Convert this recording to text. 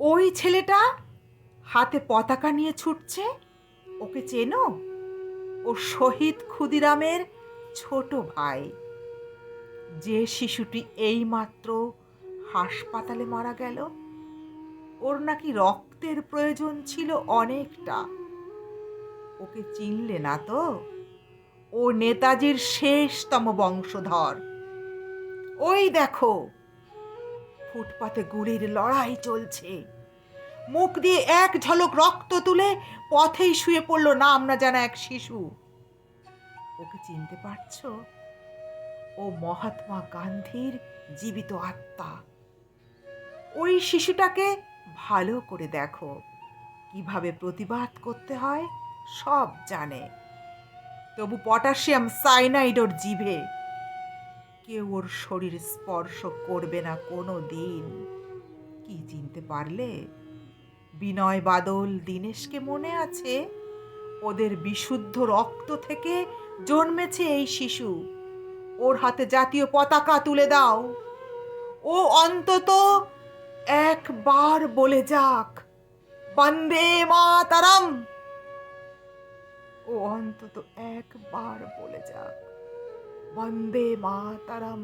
ওই ছেলেটা হাতে পতাকা নিয়ে ছুটছে, ওকে চেনো? ও শহীদ ক্ষুদিরামের ছোট ভাই। যে শিশুটি এইমাত্র হাসপাতালে মারা গেল, ওর নাকি রক্তের প্রয়োজন ছিল অনেকটা। ওকে চিনলে না তো? ও নেতাজির শেষতম বংশধর। ওই দেখো ফুটপাতে গুলির লড়াই চলছে। মুখ দিয়ে এক ঝলক রক্ত তুলে পথেই শুয়ে পড়ল নাম না জানা এক শিশু। ওকে চিনতে পারছ? ও মহাত্মা গান্ধীর জীবিত আত্মা। ওই শিশুটাকে ভালো করে দেখো। কীভাবে প্রতিবাদ করতে হয় সব জানে। তবু পটাশিয়াম সাইনাইড ওর জিভে। কেউ ওর শরীর স্পর্শ করবে না কোনো দিন। কি চিনতে পারলে? বিনয় বাদল দীনেশকে মনে আছে? ওদের বিশুদ্ধ রক্ত থেকে জন্মেছে এই শিশু। ওর হাতে জাতীয় পতাকা তুলে দাও। ও অন্তত একবার বলে যাক, বন্দে মাতারাম! ও অন্তত একবার বলে যাক। বন্দে মাতারাম